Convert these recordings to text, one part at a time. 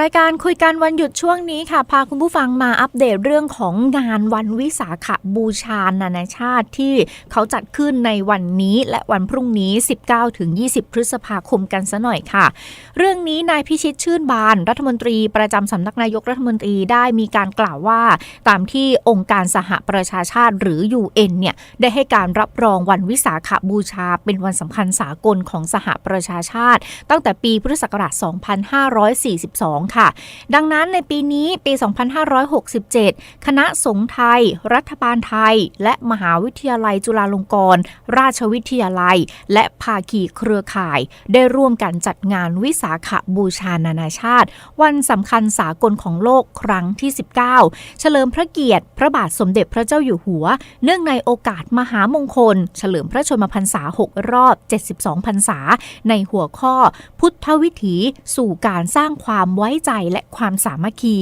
รายการคุยกันวันหยุดช่วงนี้ค่ะ พาคุณผู้ฟังมาอัปเดตเรื่องของงานวันวิสาขบูชานานาชาติที่เขาจัดขึ้นในวันนี้และวันพรุ่งนี้ 19-20 พฤษภาคมกันซะหน่อยค่ะ เรื่องนี้นายพิชิตชื่นบานรัฐมนตรีประจำสำนักนายกรัฐมนตรีได้มีการกล่าวว่า ตามที่องค์การสหประชาชาติหรือ UN เนี่ยได้ให้การรับรองวันวิสาขบูชา เป็นวันสำคัญสากลของสหประชาชาติ ตั้งแต่ปีพุทธศักราช 2542ค่ะ ดังนั้นในปีนี้ปี 2567 คณะสงฆ์ไทย รัฐบาลไทย และมหาวิทยาลัยจุฬาลงกรณราชวิทยาลัย และภาคีเครือข่าย ได้ร่วมกันจัดงานวิสาขบูชานานาชาติ วันสำคัญสากลของโลกครั้งที่ 19 เฉลิมพระเกียรติ พระบาทสมเด็จพระเจ้าอยู่หัว เนื่องในโอกาสมหามงคล เฉลิมพระชนมพรรษา 6 รอบ 72 พรรษา ในหัวข้อ พุทธวิถี สู่การสร้างความไว้ใจและความสามัคคี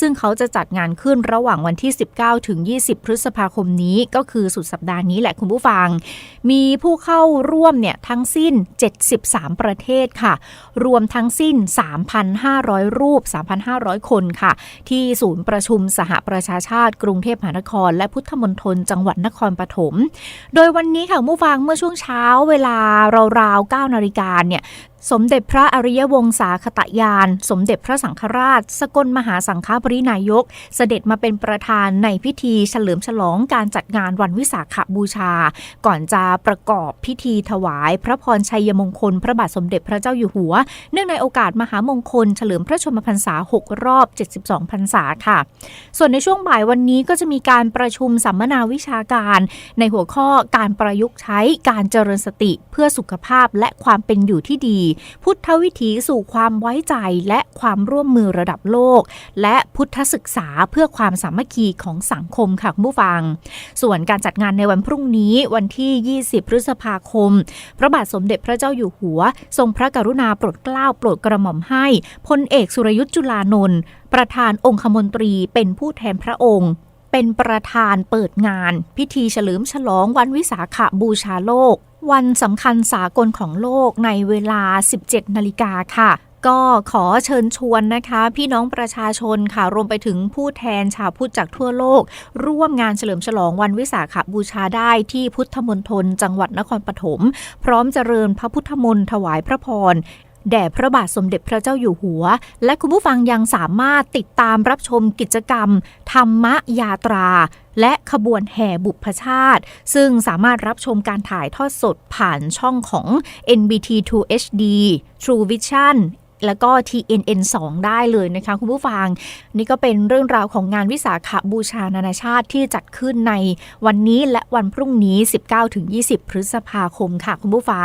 ซึ่งเขาจะจัดงานขึ้นระหว่างวันที่ 19 ถึง 20 พฤษภาคมนี้ก็คือสุดสัปดาห์นี้แหละคุณผู้ฟัง มีผู้เข้าร่วมเนี่ยทั้งสิ้น 73 ประเทศค่ะ รวมทั้งสิ้น 3,500 รูป 3,500 คนค่ะ ที่ศูนย์ประชุมสหประชาชาติ กรุงเทพมหานคร และพุทธมณฑลจังหวัดนครปฐม โดยวันนี้ค่ะผู้ฟังเมื่อช่วงเช้าเวลาราวๆ9นาฬิกาเนี่ย สมเด็จพระอริยวงศาคตยาน สมเด็จพระสังฆราช สกลมหาสังฆปรินายก เสด็จมาเป็นประธานในพิธีเฉลิมฉลองการจัดงานวันวิสาขบูชา ก่อนจะประกอบพิธีถวาย พระพรชัยมงคล พระบาทสมเด็จพระเจ้าอยู่หัว เนื่องในโอกาสมหามงคล เฉลิมพระชนมพรรษา 6 รอบ 72 พรรษาค่ะ ส่วนในช่วงบ่ายวันนี้ก็จะมีการประชุมสัมมนาวิชาการ ในหัวข้อการประยุกต์ใช้การเจริญสติเพื่อสุขภาพและความเป็นอยู่ที่ดีพุทธวิถีสู่ความไว้ใจและความร่วมมือระดับโลก และพุทธศึกษาเพื่อความสามัคคีของสังคมค่ะคุณผู้ฟัง ส่วนการจัดงานในวันพรุ่งนี้วันที่ 20 พฤษภาคม พระบาทสมเด็จพระเจ้าอยู่หัว ทรงพระกรุณาโปรดเกล้าโปรดกระหม่อมให้พลเอกสุรยุทธ์จุลานนท์ประธานองคมนตรีเป็นผู้แทนพระองค์เป็นประธานเปิดงาน พิธีเฉลิมฉลองวันวิสาขบูชาโลก วันสำคัญสากลของโลกในเวลา 17 นาฬิกาค่ะก็ขอเชิญชวนนะคะ พี่น้องประชาชนค่ะ รวมไปถึงผู้แทนชาวพุทธจากทั่วโลก ร่วมงานเฉลิมฉลองวันวิสาขบูชาได้ที่พุทธมณฑลจังหวัดนครปฐม พร้อมเจริญพระพุทธมนต์ถวายพระพร แด่พระบาทสมเด็จพระเจ้าอยู่หัว และคุณผู้ฟังยังสามารถติดตามรับชมกิจกรรม ธรรมยาตรา และขบวนแห่บุพชาติ ซึ่งสามารถรับชมการถ่ายทอดสดผ่านช่องของ NBT 2 HD True Vision แล้วก็ TNN 2 ได้เลยนะคะ คุณผู้ฟัง นี่ก็เป็นเรื่องราวของงานวิสาขบูชานานาชาติที่จัดขึ้นในวันนี้และวันพรุ่งนี้ 19-20 พฤษภาคมค่ะ คุณผู้ฟัง